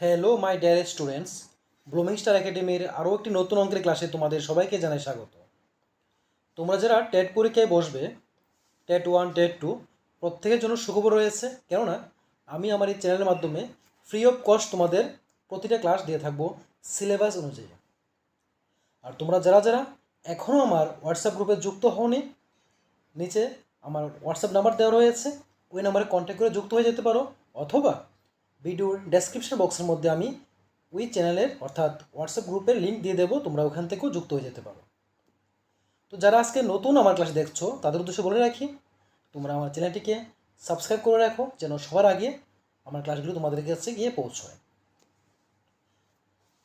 Hello my dear students blooming star একাডেমির আরও একটি নতুন অঙ্কের ক্লাসে তোমাদের সবাইকে জানাই স্বাগত। তোমরা যারা টেট পরীক্ষায় বসবে, টেট ওয়ান টেট টু প্রত্যেকের জন্য সুখবর রয়েছে। কেননা, আমি আমার এই চ্যানেলের মাধ্যমে ফ্রি অফ কস্ট তোমাদের প্রতিটা ক্লাস দিয়ে থাকব সিলেবাস অনুযায়ী। আর তোমরা যারা যারা এখনও আমার হোয়াটসঅ্যাপ গ্রুপে যুক্ত হওনি, নিচে আমার হোয়াটসঅ্যাপ নাম্বার দেওয়া রয়েছে, ওই নাম্বারে কন্ট্যাক্ট করে যুক্ত হয়ে যেতে পারো, অথবা ভিডিওর ডেসক্রিপশন বক্সের মধ্যে আমি ওই চ্যানেলের অর্থাৎ হোয়াটসঅ্যাপ গ্রুপের লিঙ্ক দিয়ে দেবো, তোমরা ওখান থেকেও যুক্ত হয়ে যেতে পারো। তো যারা আজকে নতুন আমার ক্লাস দেখছ, তাদের উদ্দেশ্যে বলে রাখি, তোমরা আমার চ্যানেলটিকে সাবস্ক্রাইব করে রাখো, যেন সবার আগে আমার ক্লাসগুলো তোমাদের কাছে গিয়ে পৌঁছয়।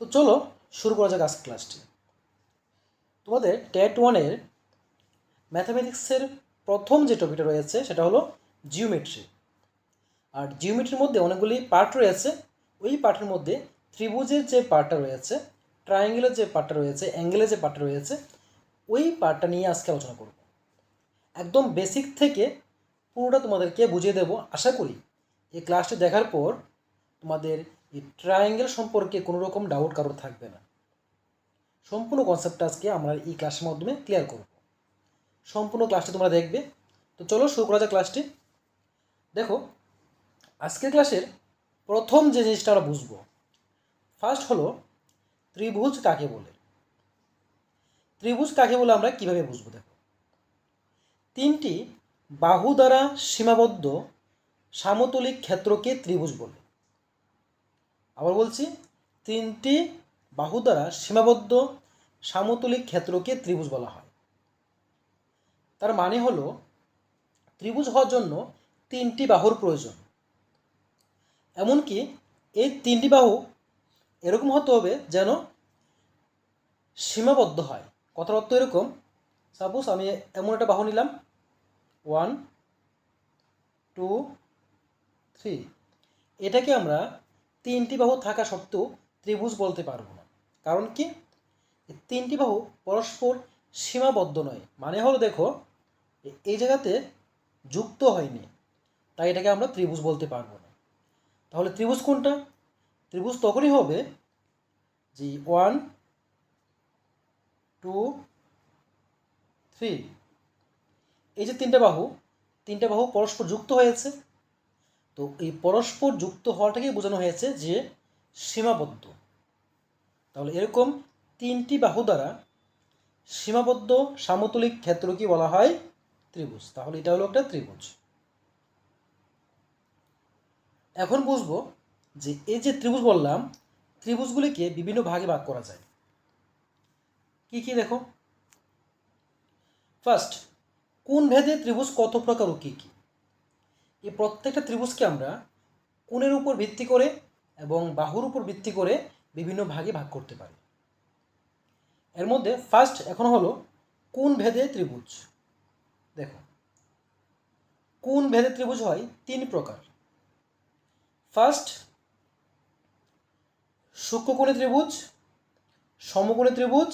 তো চলো, শুরু করা যাক আজকে ক্লাসটি তোমাদের টেট ওয়ানের ম্যাথামেটিক্সের প্রথম যে টপিকটা রয়েছে, সেটা হলো জিওমেট্রি আর জিওমেট্রির মধ্যে অনেকগুলি পার্ট রয়েছে। ওই পার্টের মধ্যে ত্রিভুজের যে পার্টটা রয়েছে ট্রায়াঙ্গেলের যে পার্টটা রয়েছে অ্যাঙ্গেলের যে পার্টটা রয়েছে, ওই পার্টটা নিয়ে আজকে আলোচনা করব। একদম বেসিক থেকে পুরোটা তোমাদেরকে বুঝিয়ে দেব। আশা করি এই ক্লাসটি দেখার পর তোমাদের এই ট্রায়াঙ্গেল সম্পর্কে কোনো রকম ডাউট কারোর থাকবে না। সম্পূর্ণ কনসেপ্টটা আজকে আমরা এই ক্লাসের মাধ্যমে ক্লিয়ার করব। সম্পূর্ণ ক্লাসটি তোমরা দেখবে। তো চলো শুরু করা যাক ক্লাসটি দেখো আজকের ক্লাসের প্রথম যে জিনিসটা আমরা বুঝব ফার্স্ট হলো ত্রিভুজ কাকে বলে? ত্রিভুজ কাকে বলে আমরা কীভাবে বুঝব দেখো। তিনটি বাহু দ্বারা সীমাবদ্ধ সামতলিক ক্ষেত্রকে ত্রিভুজ বলে। আবার বলছি, তিনটি বাহু দ্বারা সীমাবদ্ধ সামতলিক ক্ষেত্রকে ত্রিভুজ বলা হয়। তার মানে হলো, ত্রিভুজ হওয়ার জন্য তিনটি বাহুর প্রয়োজন। এমনকি এই তিনটি বাহু এরকম হতে হবে যেন সীমাবদ্ধ হয়। কথার অর্থ এরকম। সাপোজ আমি এমন একটা বাহু নিলাম। ওয়ান টু থ্রি এটাকে আমরা তিনটি বাহু থাকা সত্ত্বেও ত্রিভুজ বলতে পারব না। কারণ কি? তিনটি বাহু পরস্পর সীমাবদ্ধ নয়। মানে হলো দেখো এই জায়গাতে যুক্ত হয়নি। তাই এটাকে আমরা ত্রিভুজ বলতে পারব তাহলে ত্রিভুজ কোনটা? ত্রিভুজ তখনই হবে যে ওয়ান টু থ্রি এই যে তিনটে বাহু তিনটে বাহু পরস্পর যুক্ত হয়েছে। তো এই পরস্পর যুক্ত হওয়াটাকেই বোঝানো হয়েছে যে সীমাবদ্ধ। তাহলে এরকম তিনটি বাহু দ্বারা সীমাবদ্ধ সামতলিক ক্ষেত্রকে বলা হয়? ত্রিভুজ। তাহলে এটা হলো একটা ত্রিভুজ। এখন বুঝব যে এই যে ত্রিভুজ বললাম, ত্রিভুজগুলিকে বিভিন্ন ভাগে ভাগ করা যায়। কি কি দেখো? ফার্স্ট কোন ভেদে ত্রিভুজ কত প্রকার ও কী কী? এই প্রত্যেকটা ত্রিভুজকে আমরা কোণের উপর ভিত্তি করে এবং বাহুর উপর ভিত্তি করে বিভিন্ন ভাগে ভাগ করতে পারি। এর মধ্যে ফার্স্ট এখন হলো কোন ভেদে ত্রিভুজ? দেখো, কোন ভেদে ত্রিভুজ হয়? তিন প্রকার। ফার্স্ট সূক্ষ্মকোণী ত্রিভুজ, সমকোণী ত্রিভুজ,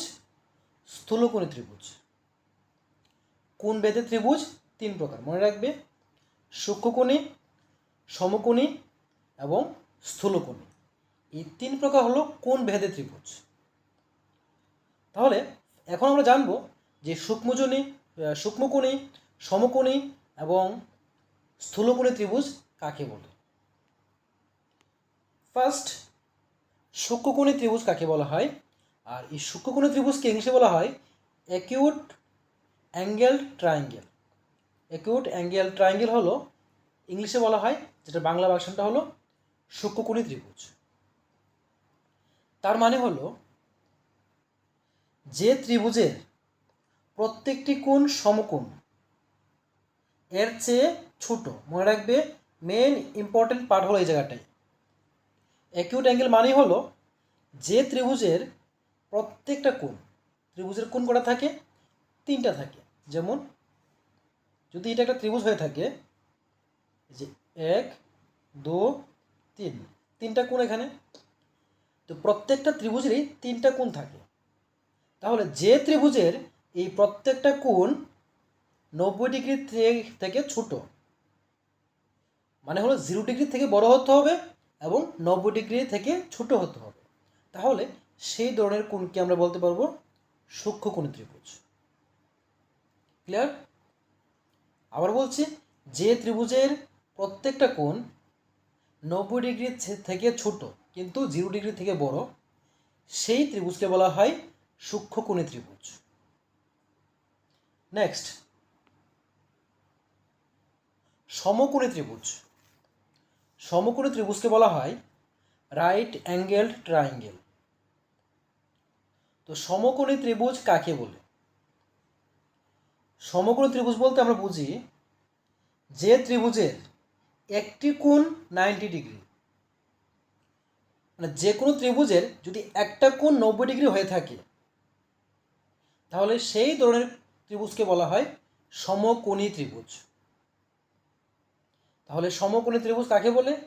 স্থূলকোণী ত্রিভুজ। কোন ভেদে ত্রিভুজ? তিন প্রকার। মনে রাখবে সূক্ষ্মকোণী সমকোণী এবং স্থূলকোণী। এই তিন প্রকার হলো কোন ভেদে ত্রিভুজ। তাহলে এখন আমরা জানব যে সূক্ষ্মজনী সূক্ষ্মকোণী, সমকোণী এবং স্থূলকোণী ত্রিভুজ কাকে বলে? ফার্স্ট সূক্ষ্মকোণী ত্রিভুজ কাকে বলা হয়? আর এই সূক্ষ্মকোণী ত্রিভুজকে ইংলিশে বলা হয় acute angle triangle acute angle triangle হলো, ইংলিশে বলা হয়, যেটা বাংলা ভার্সনটা হলো সূক্ষ্মকোণী ত্রিভুজ। তার মানে হলো, যে ত্রিভুজের প্রত্যেকটি কোণ সমকোণ, এর চেয়ে ছোট, মনে রাখবে মেন ইম্পর্টেন্ট পার্ট হলো এই জায়গাটায়। অ্যাকিউট অ্যাঙ্গেল মানে হলো যে ত্রিভুজের প্রত্যেকটা কোণ, ত্রিভুজের কোণ কটা থাকে? তিনটা থাকে। যেমন যদি এটা একটা ত্রিভুজ হয়ে থাকে যে এক, দু, তিন, তিনটা কোণ এখানে। তো প্রত্যেকটা ত্রিভুজেরই তিনটা কোণ থাকে। তাহলে যে ত্রিভুজের এই প্রত্যেকটা কোণ নব্বই ডিগ্রি থেকে ছোট মানে হলো জিরো ডিগ্রি থেকে বড় হতে হবে এবং নব্বই ডিগ্রি থেকে ছোট হতে হবে। তাহলে সেই ধরনের কোণকে আমরা বলতে পারব সূক্ষ্মকোণী ত্রিভুজ। ক্লিয়ার আবার বলছি, যে ত্রিভুজের প্রত্যেকটা কোণ নব্বই ডিগ্রি থেকে ছোট, কিন্তু জিরো ডিগ্রি থেকে বড়, সেই ত্রিভুজকে বলা হয় সূক্ষ্মকোণী ত্রিভুজ। নেক্সট সমকোণী ত্রিভুজ। সমকোণী ত্রিভুজকে বলা হয় রাইট অ্যাঙ্গেল ট্রায়াঙ্গেল তো সমকোণী ত্রিভুজ কাকে বলে? সমকোণী ত্রিভুজ বলতে আমরা বুঝি যে ত্রিভুজের একটি কোণ নাইনটি ডিগ্রি মানে যে কোনো ত্রিভুজের যদি একটা কোণ নব্বই ডিগ্রি হয়ে থাকে, তাহলে সেই ধরনের ত্রিভুজকে বলা হয় সমকোণী ত্রিভুজ। তাহলে সমকোণী ত্রিভুজ কাকে বলে?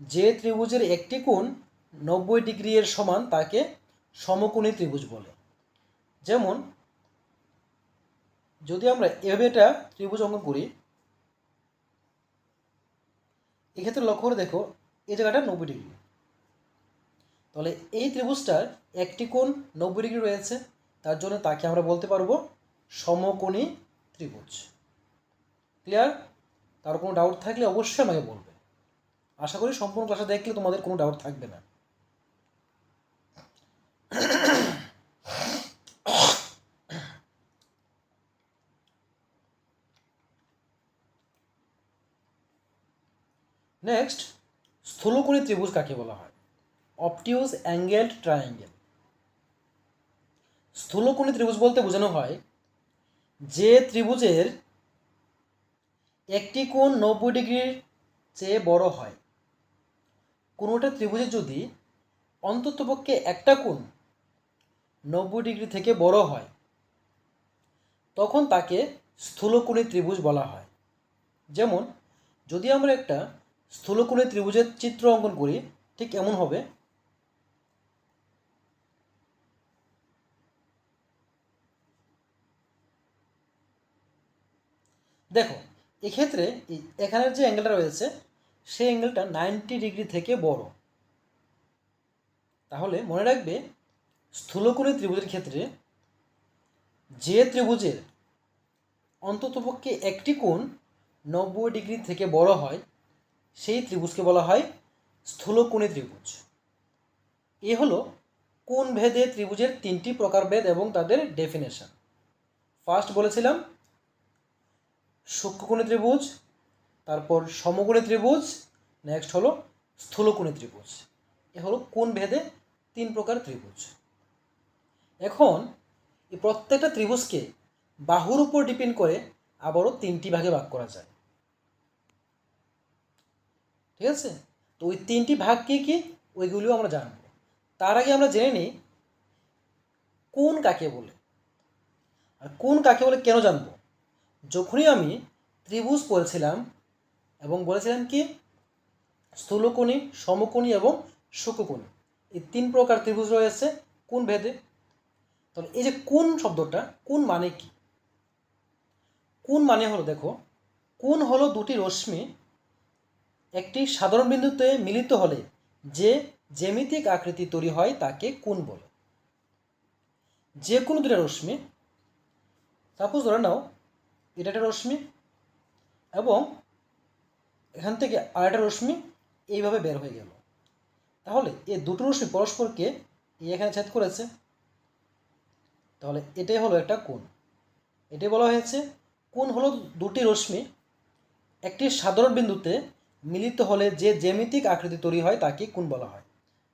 যে ত্রিভুজের একটি কোণ নব্বই ডিগ্রি এর সমান তাকে সমকোণী ত্রিভুজ বলে। যেমন, যদি আমরা এভাবে এটা ত্রিভুজ অঙ্কন করি, এক্ষেত্রে লক্ষ্য করে দেখো, এই জায়গাটা নব্বই ডিগ্রি। তাহলে এই ত্রিভুজটার একটি কোণ নব্বই ডিগ্রি রয়েছে, তার জন্য তাকে আমরা বলতে পারব সমকোণী ত্রিভুজ। ক্লিয়ার তার কোনো ডাউট থাকলে অবশ্যই আমাকে বলবে। আশা করি সম্পূর্ণ ক্লাসে দেখলে তোমাদের কোনো ডাউট থাকবে না। নেক্সট স্থূলকোণী ত্রিভুজ কাকে বলা হয়? অপটিউস অ্যাঙ্গেলড ট্রায়াঙ্গেল স্থূলকোণী ত্রিভুজ বলতে বোঝানো হয় যে ত্রিভুজের একটি কোণ নব্বই ডিগ্রির চেয়ে বড় হয়। কোনোটা ত্রিভুজে যদি অন্ততপক্ষে একটা কোণ নব্বই ডিগ্রি থেকে বড় হয়, তখন তাকে স্থূলকোণী ত্রিভুজ বলা হয়। যেমন, যদি আমরা একটা স্থূলকোণী ত্রিভুজের চিত্র অঙ্কন করি, ঠিক এমন হবে। দেখো এক্ষেত্রে এখানের যে অ্যাঙ্গেলটা রয়েছে, সেই অ্যাঙ্গেলটা নাইনটি ডিগ্রি থেকে বড়। তাহলে মনে রাখবে, স্থূলকোণী ত্রিভুজের ক্ষেত্রে যে ত্রিভুজের অন্ততপক্ষে একটি কোণ নব্বই ডিগ্রি থেকে বড় হয়, সেই ত্রিভুজকে বলা হয় স্থূলকোণী ত্রিভুজ। এ হলো কোণ ভেদে ত্রিভুজের তিনটি প্রকারভেদ এবং তাদের ডেফিনেশন ফার্স্ট বলেছিলাম সূক্ষ্মকোণী ত্রিভুজ, তারপর সমকোণী ত্রিভুজ নেক্সট হলো স্থূলকোণী ত্রিভুজ। এ হলো কোণ ভেদে তিন প্রকার ত্রিভুজ। এখন এই প্রত্যেকটা ত্রিভুজকে বাহুর উপর ডিপেন্ড করে আবারও তিনটি ভাগে ভাগ করা যায়। ঠিক আছে? তো ওই তিনটি ভাগ কী? কী ওইগুলিও আমরা জানব। তার আগে আমরা জেনে নিই কোন কাকে বলে? আর কোন কাকে বলে কেন জানব? যখনই আমি ত্রিভুজ বলছিলাম এবং বলেছিলাম কি, স্থূলকোণী, সমকোণী এবং সূক্ষ্মকোণী এই তিন প্রকার ত্রিভুজ রয়েছে কোন ভেদে? তাহলে এই যে কোন শব্দটা, কোন মানে কি? কোন মানে হলো, দেখো, কোন হলো দুটি রশ্মি একটি সাধারণ বিন্দুতে মিলিত হলে যে জ্যামিতিক আকৃতি তৈরি হয় তাকে কোন বলে? যে কোনো দুটা রশ্মি, সাপোজ ধরে নাও এটা একটা রশ্মি এবং এখান থেকে আরেকটা রশ্মি এইভাবে বের হয়ে গেল। তাহলে এই দুটো রশ্মি পরস্পরকে এখানে ছেদ করেছে। তাহলে এটাই হলো একটা কোণ। এটাই বলা হয়েছে, কোণ হলো দুটি রশ্মি একটি সাধারণ বিন্দুতে মিলিত হলে যে জ্যামিতিক আকৃতি তৈরি হয় তাকে কোণ বলা হয়।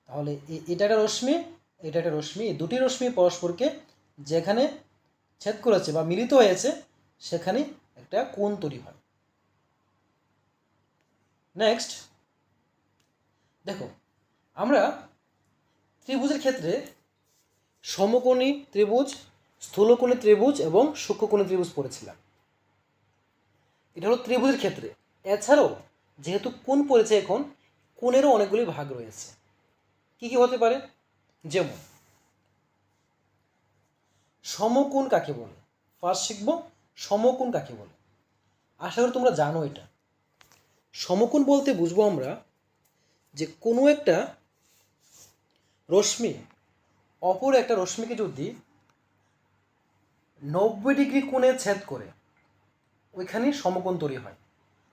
তাহলে এ- এটা একটা রশ্মি, এটা একটা রশ্মি। এই দুটি রশ্মি পরস্পরকে যেখানে ছেদ করেছে বা মিলিত হয়েছে সেখানে একটা কোণ তৈরি হয়। নেক্সট দেখো, আমরা ত্রিভুজের ক্ষেত্রে সমকোণী ত্রিভুজ, স্থূলকোণী ত্রিভুজ এবং সূক্ষ্মকোণী ত্রিভুজ পড়েছিলাম। এটা হলো ত্রিভুজের ক্ষেত্রে। এছাড়াও, যেহেতু কোণ পড়েছে এখন, কোণেরও অনেকগুলি ভাগ রয়েছে। কি কি হতে পারে? যেমন, সমকোণ কাকে বলে? ফার্স্ট শিখব। সমকোণ কাকে বলে? আশা করি তোমরা জানো এটা। সমকোণ বলতে বুঝব আমরা যে কোনো একটা রশ্মি, অপর একটা রশ্মিকে যদি নব্বই ডিগ্রি কোণে ছেদ করে ওইখানে সমকোণ তৈরি হয়।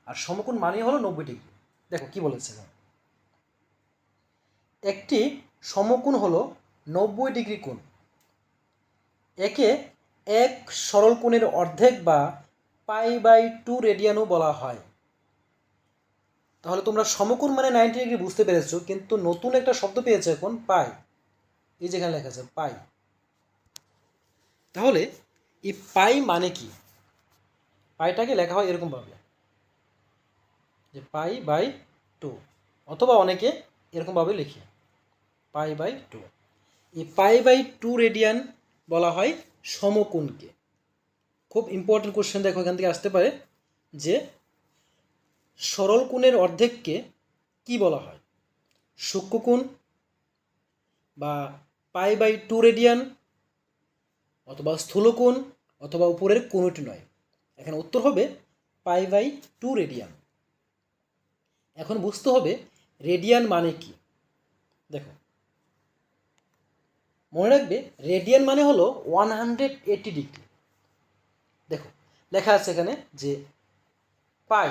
আর সমকোণ মানে হলো নব্বই ডিগ্রি। দেখো কি বলেছে একটি সমকোণ হলো নব্বই ডিগ্রি কোণ। একে এক সরল কোণের অর্ধেক বা পাই বাই টু রেডিয়ানও বলা হয়। তাহলে তোমরা সমকোণ মানে নাইনটি ডিগ্রি বুঝতে পেরেছ, কিন্তু নতুন একটা শব্দ পেয়েছে এখন, পাই। এই যেখানে লেখা আছে, পাই। তাহলে এই পাই মানে কি? পাইটাকে লেখা হয় এরকমভাবে যে পাই বাই টু, অথবা অনেকে এরকমভাবে লিখে। Pi by two. এই পাই বাই টু রেডিয়ান বলা হয় সমকোণকে। খুব ইম্পর্টেন্ট কোশ্চেন দেখো, এখান থেকে আসতে পারে যে সরল কোণের অর্ধেককে কি বলা হয়? সূক্ষ্মকোণ বা পাই বাই টু রেডিয়ান অথবা স্থূলকোণ অথবা উপরের কোনোটি নয়। এখানে উত্তর হবে পাই বাই টু রেডিয়ান। এখন বুঝতে হবে রেডিয়ান মানে কি? দেখো মনে রাখবে রেডিয়ান মানে হলো ওয়ান হান্ড্রেড এইটি ডিগ্রি দেখো, লেখা আছে এখানে যে পাই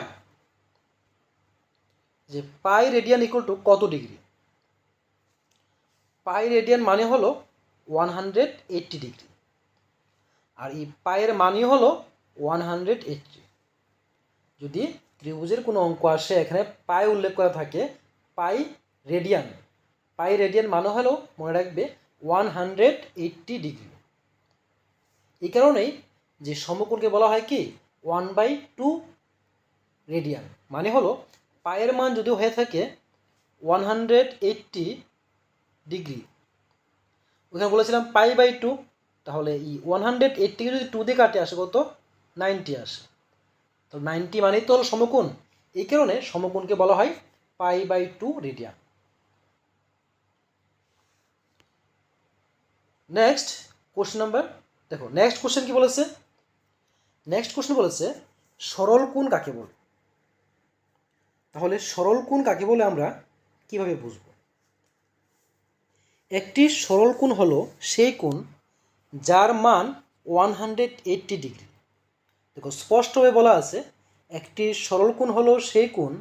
যে পাই রেডিয়ান ইকুয়াল টু কত ডিগ্রি পাই রেডিয়ান মানে হলো ওয়ান হান্ড্রেড এইট্টি ডিগ্রি আর এই পায়ের মানই হলো ওয়ান হান্ড্রেড এইট্টি যদি ত্রিভুজের কোনো অঙ্ক আসে, এখানে পাই উল্লেখ করা থাকে, পাই রেডিয়ান পাই রেডিয়ান মানে হলো, মনে রাখবে ওয়ান হান্ড্রেড এইট্টি ডিগ্রি এই কারণেই যে সমকোণকে বলা হয় কি? ওয়ান বাই টু রেডিয়ান মানে হলো পায়ের মান যদি হয়ে থাকে ওয়ান হান্ড্রেড এইট্টি ডিগ্রি ওখানে বলেছিলাম পাই বাই টু তাহলে ই ওয়ান হান্ড্রেড এইট্টিকে যদি টু দিয়ে কাটে আসে কত? নাইনটি আসে। তো নাইনটি মানেই তো হলো সমকোণ। এই কারণে সমকোণকে বলা হয় pi by two radian next question number দেখো নেক্সট কোশ্চেন কি বলেছে? নেক্সট কোশ্চেন বলেছে, সরল কোণ কাকে বলে? তাহলে সরল কোণ কাকে বলে আমরা কীভাবে বুঝব? একটি সরল কোণ হলো সেই কোণ যার মান ওয়ান হান্ড্রেড এইট্টি ডিগ্রি দেখো, স্পষ্টভাবে বলা আছে, একটি সরল কোণ হলো সেই কোণ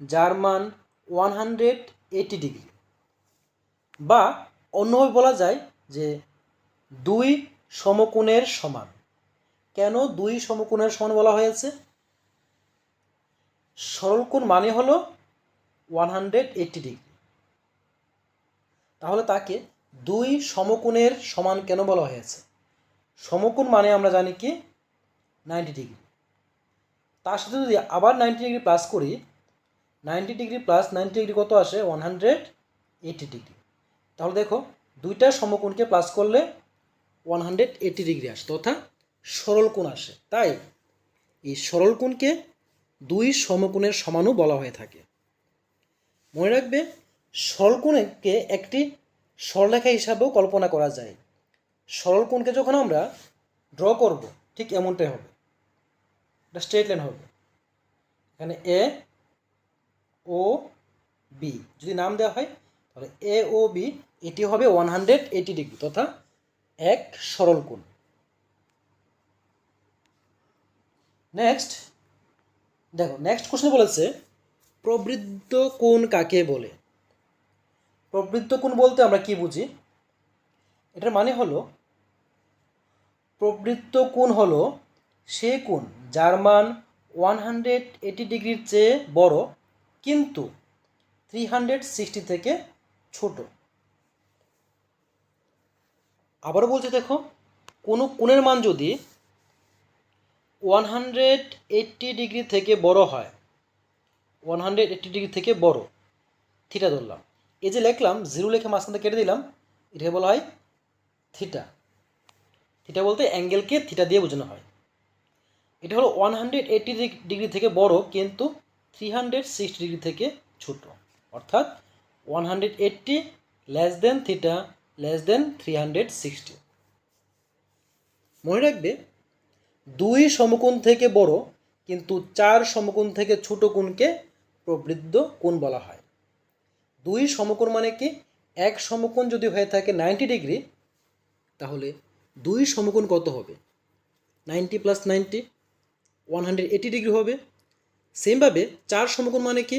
যার মান ওয়ান হান্ড্রেড এইট্টি ডিগ্রি বা অন্যভাবে বলা যায় যে দুই সমকোণের সমান। কেন দুই সমকোণের সমান বলা হয়েছে? সরল কোণ মানে হলো ওয়ান হান্ড্রেড এইট্টি ডিগ্রি তাহলে তাকে দুই সমকোণের সমান কেন বলা হয়েছে? সমকোণ মানে আমরা জানি কি? নাইনটি ডিগ্রি তার সাথে যদি আবার নাইনটি ডিগ্রি প্লাস করি ninety degree plus ninety degree কত আসে? ওয়ান হান্ড্রেড এইটি ডিগ্রি তাহলে দেখো দুইটা সমকোণকে প্লাস করলে ওয়ান হান্ড্রেড এইটি ডিগ্রি আসে, তথা সরল কোণ আসে। তাই এই সরল কোণকে দুই সমকোণের সমানও বলা হয়ে থাকে। মনে রাখবে, সরল কোণকে একটি সরলরেখা হিসাবেও কল্পনা করা যায়। সরল কোণকে যখন আমরা ড্র করব, ঠিক এমনটাই হবে। এটা স্ট্রেট লাইন হবে। এখানে এ ও বি যদি নাম দেওয়া হয়, তাহলে এ ও বি এটি হবে ওয়ান হান্ড্রেড এইটি ডিগ্রি তথা এক সরল কোণ। নেক্সট দেখো নেক্সট কোশ্চেন বলেছে প্রবৃদ্ধ কোণ কাকে বলে? প্রবৃদ্ধ কোণ বলতে আমরা কি বুঝি? এটার মানে হলো, প্রবৃত্ত কোণ হলো সে কোণ যার মান ওয়ান হান্ড্রেড এইটি ডিগ্রির চেয়ে বড়, কিন্তু থ্রি হান্ড্রেড সিক্সটি থেকে ছোট। আবারও বলছে দেখো, কোনো কোণের মান যদি ওয়ান হান্ড্রেড এইট্টি ডিগ্রি থেকে বড় হয় ওয়ান হান্ড্রেড এইট্টি ডিগ্রি থেকে বড় থিটা ধরলাম। এই যে লিখলাম জিরো লেখে মাঝখান থেকে কেটে দিলাম, এটাকে বলা হয় থিটা থিটা বলতে অ্যাঙ্গেলকে থিটা দিয়ে বোঝানো হয়। এটা হলো ওয়ান হান্ড্রেড এইট্টি ডিগ্রি থেকে বড়, কিন্তু থ্রি হান্ড্রেড সিক্সটি ডিগ্রি থেকে ছোট। অর্থাৎ one hundred eighty less than theta less than three hundred sixty মনে রাখবে, দুই সমকোণ থেকে বড় কিন্তু চার সমকোণ থেকে ছোট কোণকে প্রবৃদ্ধ কোণ বলা হয়। দুই সমকোণ মানে কি? এক সমকোণ যদি হয়ে থাকে নাইনটি ডিগ্রি, তাহলে দুই সমকোণ কত হবে? Ninety plus ninety one hundred eighty degree হবে। সেমভাবে চার সমকোণ মানে কি?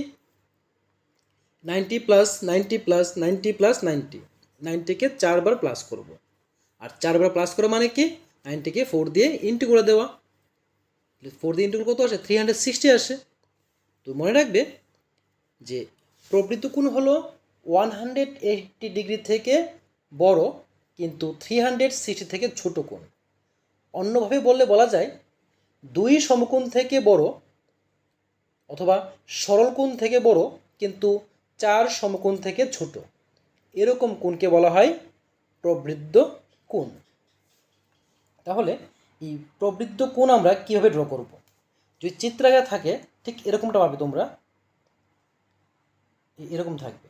Ninety plus ninety plus ninety plus ninety. নাইনটিকে চারবার প্লাস করব। আর চারবার প্লাস করা মানে কি? নাইনটিকে ফোর দিয়ে ইন্টু করে দেওয়া। ফোর দিয়ে ইন্টু কত আসে? থ্রি হান্ড্রেড সিক্সটি আসে। তো মনে রাখবে যে প্রবৃত্ত কোণ হলো ওয়ান হান্ড্রেড এইটটি ডিগ্রি থেকে বড়, কিন্তু থ্রি হান্ড্রেড সিক্সটি থেকে ছোট কোণ। অন্যভাবে বললে বলা যায়, দুই সমকোণ থেকে বড় অথবা সরল কোণ থেকে বড়, কিন্তু চার সমকোণ থেকে ছোট। এরকম কোণকে বলা হয় প্রবৃদ্ধ কোণ। তাহলে এই প্রবৃদ্ধ কোণ আমরা কীভাবে ড্র করব? যদি চিত্রাগা থাকে, ঠিক এরকমটা পাবে তোমরা এরকম থাকবে।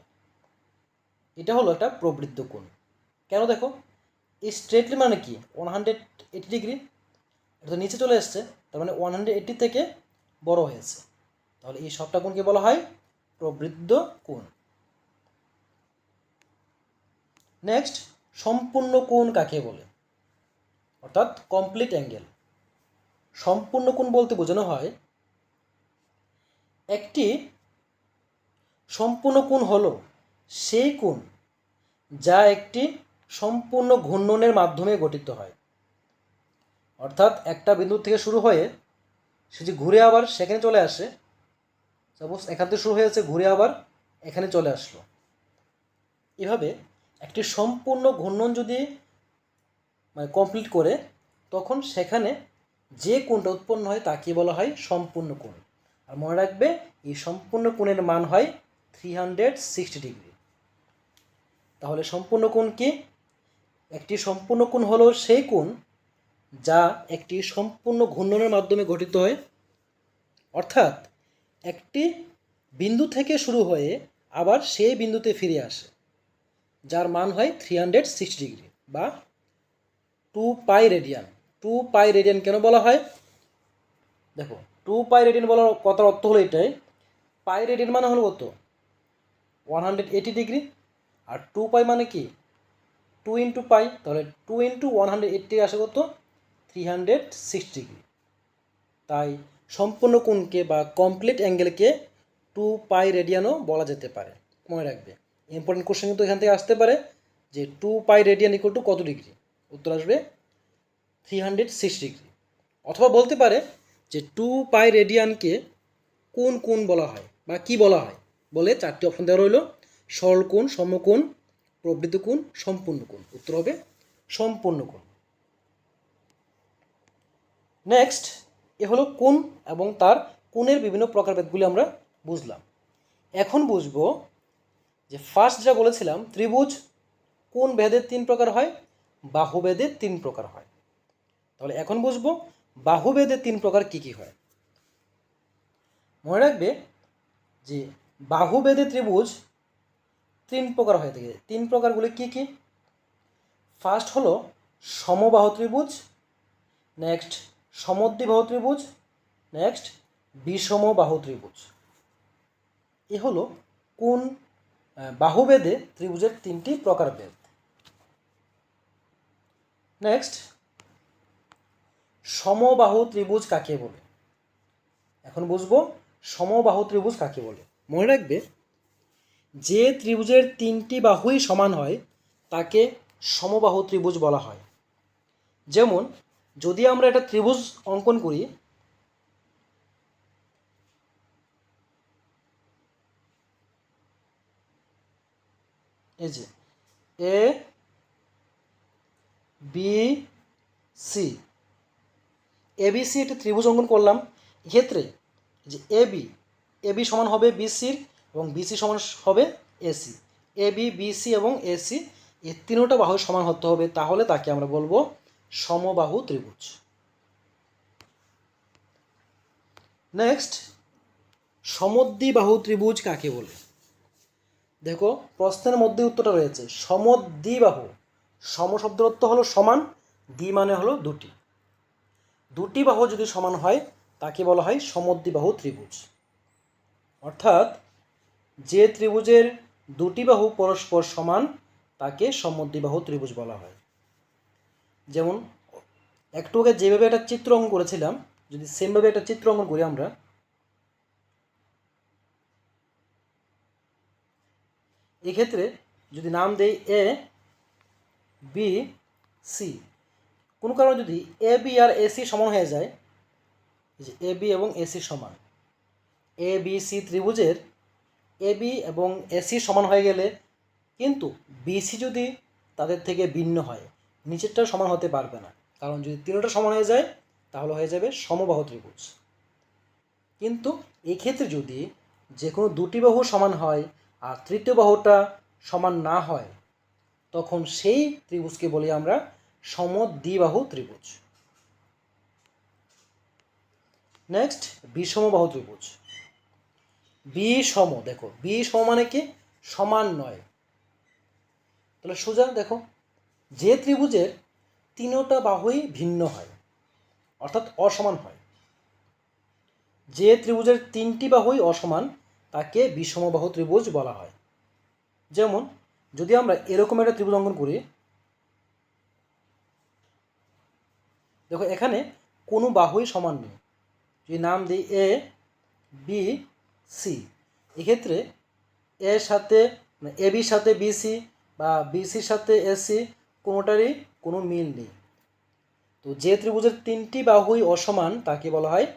এটা হলো একটা প্রবৃদ্ধ কোণ। কেন দেখো? এই স্ট্রেটলি মানে কি? ওয়ান হান্ড্রেড এইটি ডিগ্রি এটা তো নিচে চলে এসছে, তার মানে ওয়ান হান্ড্রেড এইটি থেকে বড় হয়েছে তাহলে এই সবটা কোণকে বলা হয় প্রবৃদ্ধ কোণ। নেক্সট সম্পূর্ণ কোণ কাকে বলে? অর্থাৎ কমপ্লিট অ্যাঙ্গেল সম্পূর্ণ কোণ বলতে বোঝানো হয়, একটি সম্পূর্ণ কোণ হলো সেই কোণ যা একটি সম্পূর্ণ ঘূর্ণনের মাধ্যমে গঠিত হয়। অর্থাৎ একটা বিন্দু থেকে শুরু হয়ে সে যে ঘুরে আবার সেখানে চলে আসে সাপোজ এখান থেকে শুরু হয়েছে ঘুরে আবার এখানে চলে আসলো। এভাবে একটি সম্পূর্ণ ঘূর্ণন যদি মানে কমপ্লিট করে, তখন সেখানে যে কোণটা উৎপন্ন হয় তাকে বলা হয় সম্পূর্ণ কোণ। আর মনে রাখবে, এই সম্পূর্ণ কোণের মান হয় থ্রি হান্ড্রেড সিক্সটি ডিগ্রি তাহলে সম্পূর্ণ কোণ কি? একটি সম্পূর্ণ কোণ হলো সেই কোণ যা একটি সম্পূর্ণ ঘূর্ণনের মাধ্যমে গঠিত হয়। অর্থাৎ একটি বিন্দু থেকে শুরু হয়ে আবার সেই বিন্দুতে ফিরে আসে। যার মান হয় থ্রি হান্ড্রেড সিক্সটি ডিগ্রি বা two pi radian two pi radian কেন বলা হয়? দেখো টু পাই রেডিয়ান বলার কথার অর্থ হলো এটাই। পাই রেডিয়ান মানে হলো কত? ওয়ান হান্ড্রেড এইটি ডিগ্রি আর টু পাই মানে কি? টু ইন্টু পাই তাহলে two into one hundred eighty আসে কত? থ্রি হান্ড্রেড সিক্সটি ডিগ্রি তাই সম্পূর্ণ কোণকে বা কমপ্লিট অ্যাঙ্গেলকে টু পাই রেডিয়ানও বলা যেতে পারে। মনে রাখবে। ইম্পর্টেন্ট কোশ্চেন কিন্তু এখান থেকে আসতে পারে যে two pi radian equal to কত ডিগ্রি উত্তর আসবে থ্রি হান্ড্রেড সিক্স ডিগ্রি অথবা বলতে পারে যে টু পাই রেডিয়ানকে কোন কোন বলা হয় বা কি বলা হয়? বলে চারটি অপশন দেওয়া রইল। সরল কোণ, সমকোণ প্রবৃদ্ধ কোণ, সম্পূর্ণ কোণ। উত্তর হবে সম্পূর্ণ কোণ। নেক্সট এ হলো কোণ এবং তার কোণের বিভিন্ন প্রকারভেদগুলি আমরা বুঝলাম। এখন বুঝব যে ফার্স্ট যা বলেছিলাম, ত্রিভুজ কোন ভেদের তিন প্রকার হয়? বাহুভেদের তিন প্রকার হয়। তাহলে এখন বুঝব বাহুভেদের তিন প্রকার কি কি হয়। মনে রাখবে যে বাহুভেদে ত্রিভুজ তিন প্রকার হয়ে থাকে। তিন প্রকারগুলি কি কি? ফার্স্ট হলো সমবাহু ত্রিভুজ নেক্সট সমদ্বিবাহু ত্রিভুজ নেক্সট বিষমবাহু ত্রিভুজ। এ হলো কোন আহ, বাহুভেদে ত্রিভুজের তিনটি প্রকারভেদ নেক্সট সমবাহু ত্রিভুজ কাকে বলে? এখন বুঝব সমবাহু ত্রিভুজ কাকে বলে। মনে রাখবে যে ত্রিভুজের তিনটি বাহুই সমান হয় তাকে সমবাহু ত্রিভুজ বলা হয়। যেমন যদি আমরা একটা ত্রিভুজ অঙ্কন করি এই যে এ বি সি এবিসি একটি ত্রিভুজ অঙ্কন করলাম। এক্ষেত্রে যে এ বি এ বি সমান হবে বিসির এবং বিসি সমান হবে এসি এ বি বিসি এবং এসি এর তিনোটা বাহু সমান হতে হবে, তাহলে তাকে আমরা বলব সমবাহু ত্রিভুজ। নেক্সট সমদ্বিবাহু ত্রিভুজ কাকে বলে? দেখো, প্রশ্নের মধ্যে উত্তরটা রয়েছে সম সমদ্বিবাহু সম শব্দের অর্থ হলো সমান, দ্বি মানে হলো দুটি। দুটি বাহু যদি সমান হয়, তাকে বলা হয় সমদ্বিবাহু ত্রিভুজ। অর্থাৎ, যে ত্রিভুজের দুটি বাহু পরস্পর সমান, তাকে সমদ্বিবাহু ত্রিভুজ বলা হয়। যেমন, একটু আগে যেভাবে একটা চিত্র অঙ্কন করেছিলাম, যদি সেমভাবে একটা চিত্র অঙ্কন করি আমরা এক্ষেত্রে যদি নাম দেই এ বি সি কোনো কারণে যদি এ বি আর এসি সমান হয়ে যায় যে এ বি এবং এসি সমান এ বি সি ত্রিভুজের এ বি এবং এসি সমান হয়ে গেলে কিন্তু বিসি যদি তাদের থেকে ভিন্ন হয় নিচেরটা সমান হতে পারবে না। কারণ যদি তিনটা সমান হয়ে যায়, তাহলে হয়ে যাবে সমবাহু ত্রিভুজ। কিন্তু এই ক্ষেত্রে যদি যে কোনো দুটি বাহু সমান হয় আর তৃতীয় বাহুটা সমান না হয়, তখন সেই ত্রিভুজকে বলি আমরা সমদ্বিবাহু ত্রিভুজ। নেক্সট বিষমবাহু ত্রিভুজ। বিষম দেখো বিষম মানে কি? সমান নয়। তাহলে সোজা দেখো, যে ত্রিভুজের তিনোটা বাহুই ভিন্ন হয়, অর্থাৎ অসমান হয়। যে ত্রিভুজের তিনটি বাহুই অসমান তাকে বিষমবাহু ত্রিভুজ বলা হয়। যেমন, যদি আমরা এরকম একটা ত্রিভুজ অঙ্কন করি, দেখো এখানে কোনো বাহুই সমান নেই। যদি নাম দিই এ বি সি এক্ষেত্রে এর সাথে এ বির সাথে বিসি বা বিসির সাথে এসি কোনোটারই কোনো মিল নেই। তো যে ত্রিভুজের তিনটি বাহুই অসমান তাকে বলা হয়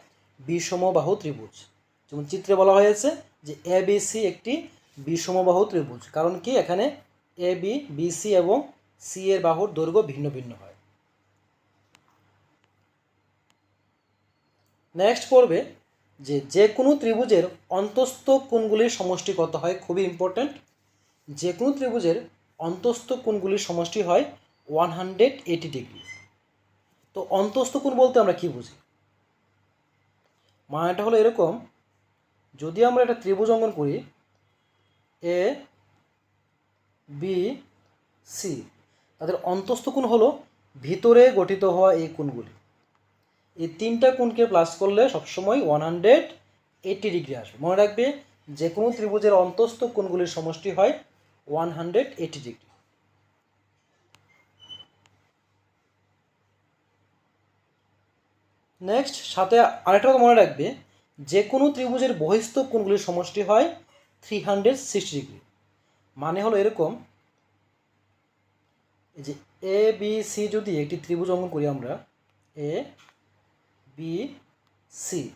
বিষমবাহু ত্রিভুজ। যেমন চিত্রে বলা হয়েছে যে এ একটি বিষমবাহু ত্রিভুজ। কারণ কি? এখানে এ বি বিসি এবং সি এর বাহুর দৈর্ঘ্য ভিন্ন ভিন্ন হয়। নেক্সট পড়বে যে যে কোনো ত্রিভুজের অন্তস্থ কোণগুলির সমষ্টি কত হয়? খুবই ইম্পর্ট্যান্ট যে কোনো ত্রিভুজের অন্তস্থ কোণগুলির সমষ্টি হয় ওয়ান হান্ড্রেড এইটি ডিগ্রি তো অন্তস্থ কোণ বলতে আমরা কি বুঝি? মানেটা হলো এরকম যদি আমরা একটা ত্রিভুজ অঙ্কন করি এ বি সি তাদের অন্তস্থ কোণ হলো ভিতরে গঠিত হওয়া এই কোণগুলি। এই তিনটা কোণকে প্লাস করলে সবসময় ওয়ান হান্ড্রেড এইটি ডিগ্রি আসবে। মনে রাখবে যে কোনো ত্রিভুজের অন্তস্থ কোণগুলির সমষ্টি হয় one hundred eighty degree next সাথে আরেকটা মনে রাখবে যে কোনো ত্রিভুজের বহিস্থ কোণগুলির সমষ্টি হয় থ্রি হান্ড্রেড সিক্সটি ডিগ্রি মানে হলো এরকম যে এ বি সি যদি একটি ত্রিভুজ অঙ্কন করি আমরা A B C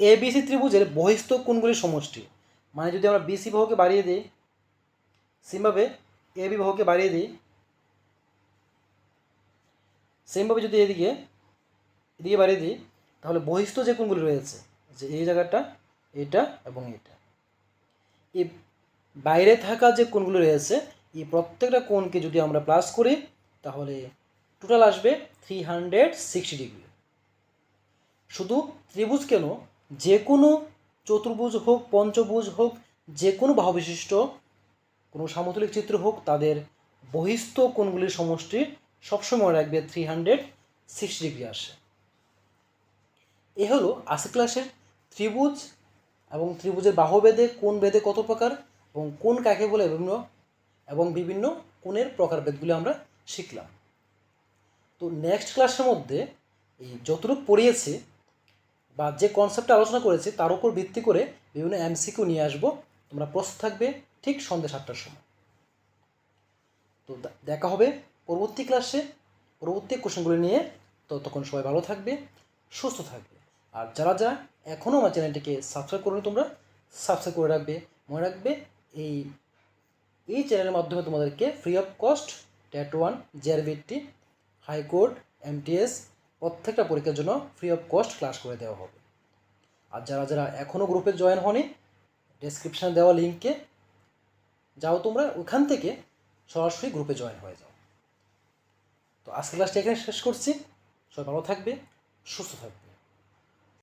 A B C ত্রিভুজের বহিস্থ কোণগুলির সমষ্টি মানে যদি আমরা বিসি বাহুকে বাড়িয়ে দিই সেমভাবে এ বি বাহুকে বাড়িয়ে দিই সেমভাবে যদি এদিকে এদিকে বাড়িয়ে দিই, তাহলে বহিস্থ যে কোণগুলি রয়েছে যে এই জায়গাটা, এটা এবং এটা। এই বাইরে থাকা যে কোণগুলো রয়েছে, এই প্রত্যেকটা কোণকে যদি আমরা প্লাস করি, তাহলে টোটাল আসবে থ্রি হান্ড্রেড সিক্সটি ডিগ্রি শুধু ত্রিভুজ কেন? যে কোনো চতুর্ভুজ হোক, পঞ্চভুজ হোক, যে কোনো বাহু বিশিষ্ট কোনো সামতুলিক চিত্র হোক, তাদের বহিস্থ কোণগুলির সমষ্টি সবসময় রাখবে থ্রি হান্ড্রেড সিক্সটি ডিগ্রি আসে। এ হলো আজকের ক্লাসের ত্রিভুজ এবং ত্রিভুজের বাহু বেদে কোন বেদে কত প্রকার এবং কোন কাকে বলে বিভিন্ন এবং বিভিন্ন কোণের প্রকারভেদগুলি আমরা শিখলাম। তো নেক্সট ক্লাসের মধ্যে এই যতটুকু পড়িয়েছে বা যে কনসেপ্টটা আলোচনা করেছে তার উপর ভিত্তি করে বিভিন্ন এমসিকিউ নিয়ে আসব। তোমরা প্রস্তুত থাকবে ঠিক সন্ধ্যে সাতটার সময়। তো দেখা হবে পরবর্তী ক্লাসে পরবর্তী কোশ্চেনগুলি নিয়ে তো তখন সবাই ভালো থাকবে, সুস্থ থাকবে। আর যারা যারা এখনও আমার চ্যানেলটিকে সাবস্ক্রাইব করবে তোমরা সাবস্ক্রাইব করে রাখবে। মনে রাখবে এই এই চ্যানেলের মাধ্যমে তোমাদেরকে free of cost ট্যাট one JRBT high court MTS প্রত্যেকটা পরীক্ষার জন্য ফ্রি অফ কস্ট ক্লাস করে দেওয়া হবে। আর যারা যারা এখনও গ্রুপে জয়েন হনি ডেসক্রিপশানে দেওয়া লিঙ্কে যাও তোমরা, ওখান থেকে সরাসরি গ্রুপে জয়েন হয়ে যাও। তো আজকে ক্লাসটা এখানে শেষ করছি। সবাই ভালো থাকবে, সুস্থ থাকবে।